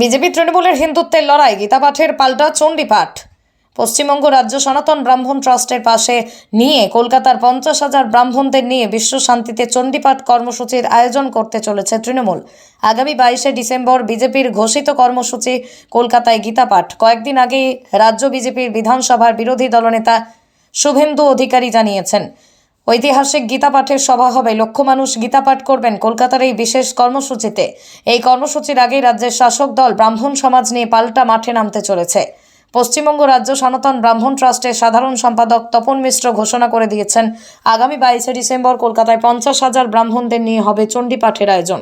BJP তৃণমূলের হিন্দুত্বের লড়াই, গীতাপাঠের পাল্টা চণ্ডীপাঠ। পশ্চিমবঙ্গ রাজ্য সনাতন ব্রাহ্মণ ট্রাস্টের পাশে নিয়ে কলকাতার পঞ্চাশ হাজার ব্রাহ্মণদের নিয়ে বিশ্ব শান্তিতে চণ্ডীপাঠ কর্মসূচির আয়োজন করতে চলেছে তৃণমূল। আগামী বাইশে ডিসেম্বর বিজেপির ঘোষিত কর্মসূচি, কলকাতায় গীতাপাঠ। কয়েকদিন আগেই রাজ্য বিজেপির বিধানসভার বিরোধী দলনেতা শুভেন্দু অধিকারী জানিয়েছেন ঐতিহাসিক গীতাপাঠের সভা হবে। লক্ষ মানুষ গীতাপাঠ করবেন কলকাতার এই বিশেষ কর্মসূচিতে। এই কর্মসূচির আগেই রাজ্যের শাসক দল ব্রাহ্মণ সমাজ নিয়ে পাল্টা মাঠে নামতে চলেছে। পশ্চিমবঙ্গ রাজ্য সনাতন ব্রাহ্মণ ট্রাস্টের সাধারণ সম্পাদক তপন মিশ্র ঘোষণা করে দিয়েছেন, আগামী বাইশে ডিসেম্বর কলকাতায় পঞ্চাশ হাজার ব্রাহ্মণদের নিয়ে হবে চণ্ডীপাঠের আয়োজন।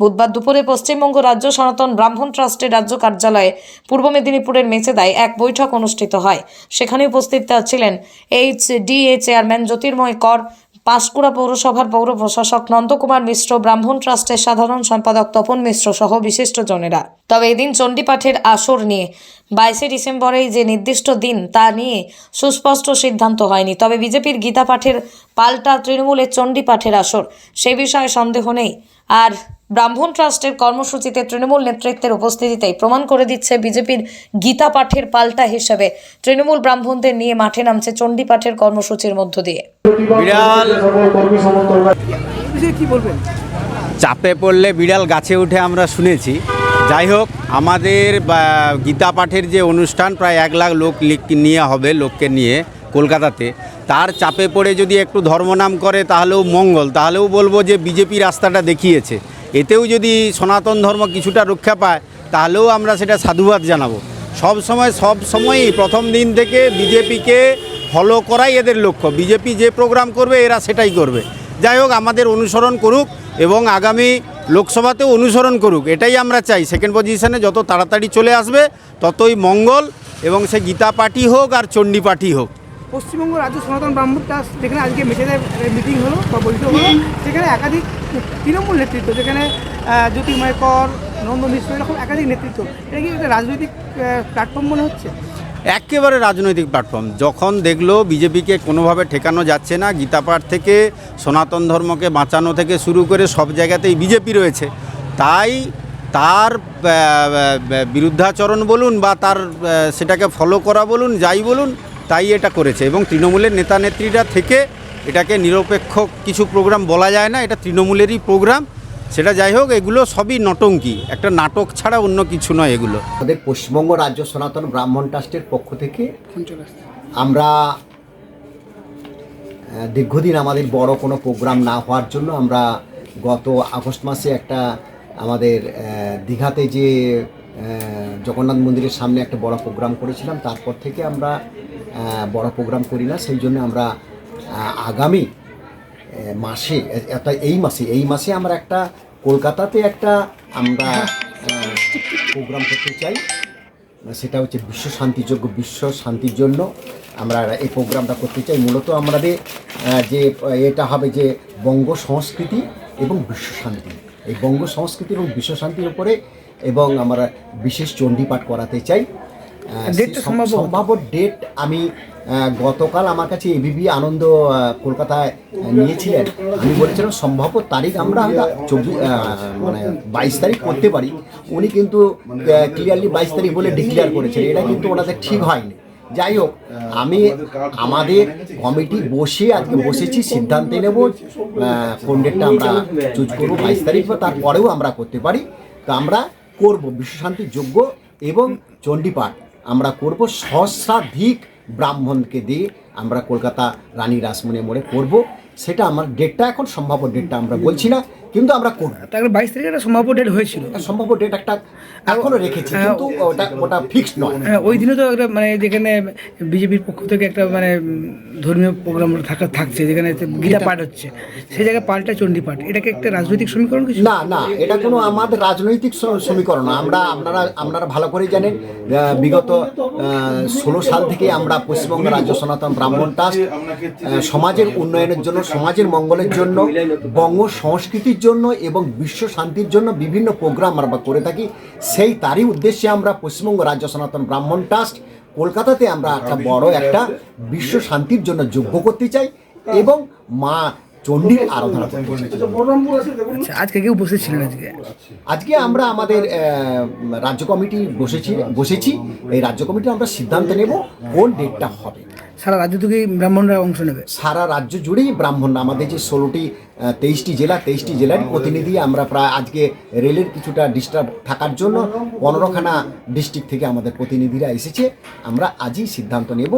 বুধবার দুপুরে পশ্চিমবঙ্গ রাজ্য সনাতন ব্রাহ্মণ ট্রাস্টের রাজ্য কার্যালয়ে পূর্ব মেদিনীপুরের মেচেদায় এক বৈঠক অনুষ্ঠিত হয়। সেখানে উপস্থিত ছিলেন H DA chairman Jyotirmoy Kar, Panskura পৌরসভার পৌর প্রশাসক নন্দকুমার মিশ্র, ব্রাহ্মণ ট্রাস্টের সাধারণ সম্পাদক তপন মিশ্র সহ বিশিষ্টজনেরা তবে এদিন চণ্ডীপাঠের আসর নিয়ে বাইশে ডিসেম্বরেই যে নির্দিষ্ট দিন তা নিয়ে সুস্পষ্ট সিদ্ধান্ত হয়নি। তবে বিজেপির গীতা পাঠের পাল্টা তৃণমূলের চণ্ডীপাঠের আসর, সে বিষয়ে সন্দেহ নেই। আর ব্রাহ্মণ ট্রাস্টের কর্মসূচিতে তৃণমূল নেতৃত্বের উপস্থিতিতেই প্রমাণ করে দিচ্ছে বিজেপির গীতা পাঠের পাল্টা হিসেবে। তৃণমূল ব্রাহ্মণদের নিয়ে মাঠে নামছে চণ্ডী পাঠের কর্মসূচির মধ্য দিয়ে। বিড়াল! কি বলবেন চাপে পড়লে বিড়াল গাছে উঠে আমরা শুনেছি। যাই হোক আমাদের গীতা পাঠের যে অনুষ্ঠান প্রায় এক লাখ লোক লিখ- নিয়ে হবে লোককে নিয়ে কলকাতাতে। তার চাপে পড়ে যদি একটু ধর্মনাম করে তাহলেও মঙ্গল। তাহলেও বলব যে বিজেপি রাস্তাটা দেখিয়েছে। এতেও যদি সনাতন ধর্ম কিছুটা রক্ষা পায়, তাহলেও আমরা সেটা সাধুবাদ জানাব। সব সময়, সব সময়ই প্রথম দিন থেকে বিজেপিকে ফলো করাই এদের লক্ষ্য। বিজেপি যে প্রোগ্রাম করবে, এরা সেটাই করবে। যাই হোক, আমাদের অনুসরণ করুক এবং আগামী লোকসভাতেও অনুসরণ করুক, এটাই আমরা চাই। সেকেন্ড পজিশনে যত তাড়াতাড়ি চলে আসবে, ততই মঙ্গল এবং সে গীতা পার্টি হোক আর চণ্ডী পার্টি হোক। পশ্চিমবঙ্গ রাজ্য সনাতন ব্রাহ্মণ ট্রাস্ট, যেখানে আজকে মিটিং হলো বা বৈঠক হলো, সেখানে একাধিক তৃণমূল নেতৃত্ব, যেখানে জ্যোতির্ময় কর নন্দ মিশ্র এরকম একাধিক নেতৃত্ব। এটা কি একটা রাজনৈতিক প্ল্যাটফর্ম মনে হচ্ছে? একেবারে রাজনৈতিক প্ল্যাটফর্ম যখন দেখল বিজেপিকে কোনোভাবে ঠেকানো যাচ্ছে না গীতাপাঠ থেকে, সনাতন ধর্মকে বাঁচানো থেকে শুরু করে সব জায়গাতেই বিজেপি রয়েছে, তাই তার বিরুদ্ধাচরণ বলুন বা তার সেটাকে ফলো করা বলুন, যাই বলুন, তাই এটা করেছে। এবং তৃণমূলের নেতা নেত্রীরা থেকে এটাকে নিরপেক্ষ কিছু প্রোগ্রাম বলা যায় না এটা তৃণমূলেরই প্রোগ্রাম সেটা যাই হোক এগুলো সবই নটঙ্কি। একটা নাটক ছাড়া অন্য কিছু নয় এগুলো। আমাদের পশ্চিমবঙ্গ রাজ্য সনাতন ব্রাহ্মণ ট্রাস্টের পক্ষ থেকে আমরা দীর্ঘদিন আমাদের বড় কোনো প্রোগ্রাম না হওয়ার জন্য আমরা গত আগস্ট মাসে একটা আমাদের দীঘাতে যে জগন্নাথ মন্দিরের সামনে একটা বড় প্রোগ্রাম করেছিলাম। তারপর থেকে আমরা বড় প্রোগ্রাম করি না। সেই জন্য আমরা আগামী মাসে একটা এই মাসে এই মাসে আমরা একটা কলকাতাতে একটা আমরা প্রোগ্রাম করতে চাই। সেটা হচ্ছে বিশ্ব শান্তিযোগ্য, বিশ্ব শান্তির জন্য আমরা এই প্রোগ্রামটা করতে চাই। মূলত আমাদের যে, এটা হবে যে বঙ্গ সংস্কৃতি এবং বিশ্ব শান্তি। এই বঙ্গ সংস্কৃতি এবং বিশ্ব শান্তির উপরে এবং আমরা বিশেষ চণ্ডীপাঠ করাতে চাই। ডেটটা সম্ভাব্য? ডেট আমি গতকাল আমার কাছে এবিবি আনন্দ কলকাতায় নিয়েছিলেন। আমি বলেছিলাম সম্ভাব্য তারিখ আমরা চব্বিশ মানে বাইশ তারিখ করতে পারি। উনি কিন্তু ক্লিয়ারলি বাইশ তারিখ বলে ডিক্লেয়ার করেছেন। এটা কিন্তু ওনাদের ঠিক হয়নি। যাই হোক আমি আমাদের কমিটি বসে আজকে বসেছি সিদ্ধান্ত নেব কোন ডেটটা আমরা চুজ করব বাইশ তারিখ বা তারপরেও আমরা করতে পারি। তো আমরা করব বিশ্বশান্তির যোগ্য এবং চণ্ডীপাঠ। আমরা করব সহস্রাধিক ব্রাহ্মণকে দিয়ে আমরা কলকাতা রানী রাসমণি মোড়ে করব। সেটা আমার ডেটটা এখন সম্ভাব্য ডেটটা আমরা বলছি না কিন্তু আমরা করব তারপরে বাইশ তারিখে একটা সম্ভাব্য ডেট হয়েছিল। সম্ভাব্য ডেট একটা এখনও রেখেছি কিন্তু ওটা ওটা ফিক্সড নয়। হ্যাঁ ওই দিনে তো একটা মানে যেখানে বিজেপির পক্ষ থেকে একটা মানে ধর্মীয় প্রোগ্রাম থাকা থাকছে যেখানে গীতা পাঠ হচ্ছে। সেই জায়গায় পাল্টা চণ্ডী পাঠ। এটাকে একটা রাজনৈতিক সমীকরণ কিছু? না না এটা কোনো আমাদের রাজনৈতিক সমীকরণ আমরা আপনারা আপনারা ভালো করে জানেন বিগত ষোলো সাল থেকে আমরা পশ্চিমবঙ্গ রাজ্য সনাতন ব্রাহ্মণ ট্রাস্ট সমাজের উন্নয়নের জন্য সমাজের মঙ্গলের জন্য বঙ্গ সংস্কৃতির জন্য এবং বিশ্ব শান্তির জন্য বিভিন্ন প্রোগ্রাম আমরা করে থাকি। সেই তারই উদ্দেশ্যে আমরা পশ্চিমবঙ্গ রাজ্য সনাতন ব্রাহ্মণ ট্রাস্ট কলকাতাতে আমরা একটা বড় একটা বিশ্ব শান্তির জন্য যোগ্য করতে চাই এবং মা চণ্ডীর আরাধনা। আচ্ছা আজকে কেউ উপস্থিত ছিলেন আজকে? আজকে আমরা আমাদের রাজ্য কমিটি বসেছি বসেছি। এই রাজ্য কমিটি আমরা সিদ্ধান্ত নেব কোন ডেটটা হবে। সারা রাজ্য থেকেই ব্রাহ্মণরা অংশ নেবে। সারা রাজ্য জুড়েই ব্রাহ্মণরা, আমাদের যে ষোলোটি তেইশটি জেলা, তেইশটি জেলার প্রতিনিধি আমরা প্রায় আজকে রেলের কিছুটা ডিস্টার্ব থাকার জন্য পনেরোখানা ডিস্ট্রিক্ট থেকে আমাদের প্রতিনিধিরা এসেছে। আমরা আজই সিদ্ধান্ত নেব।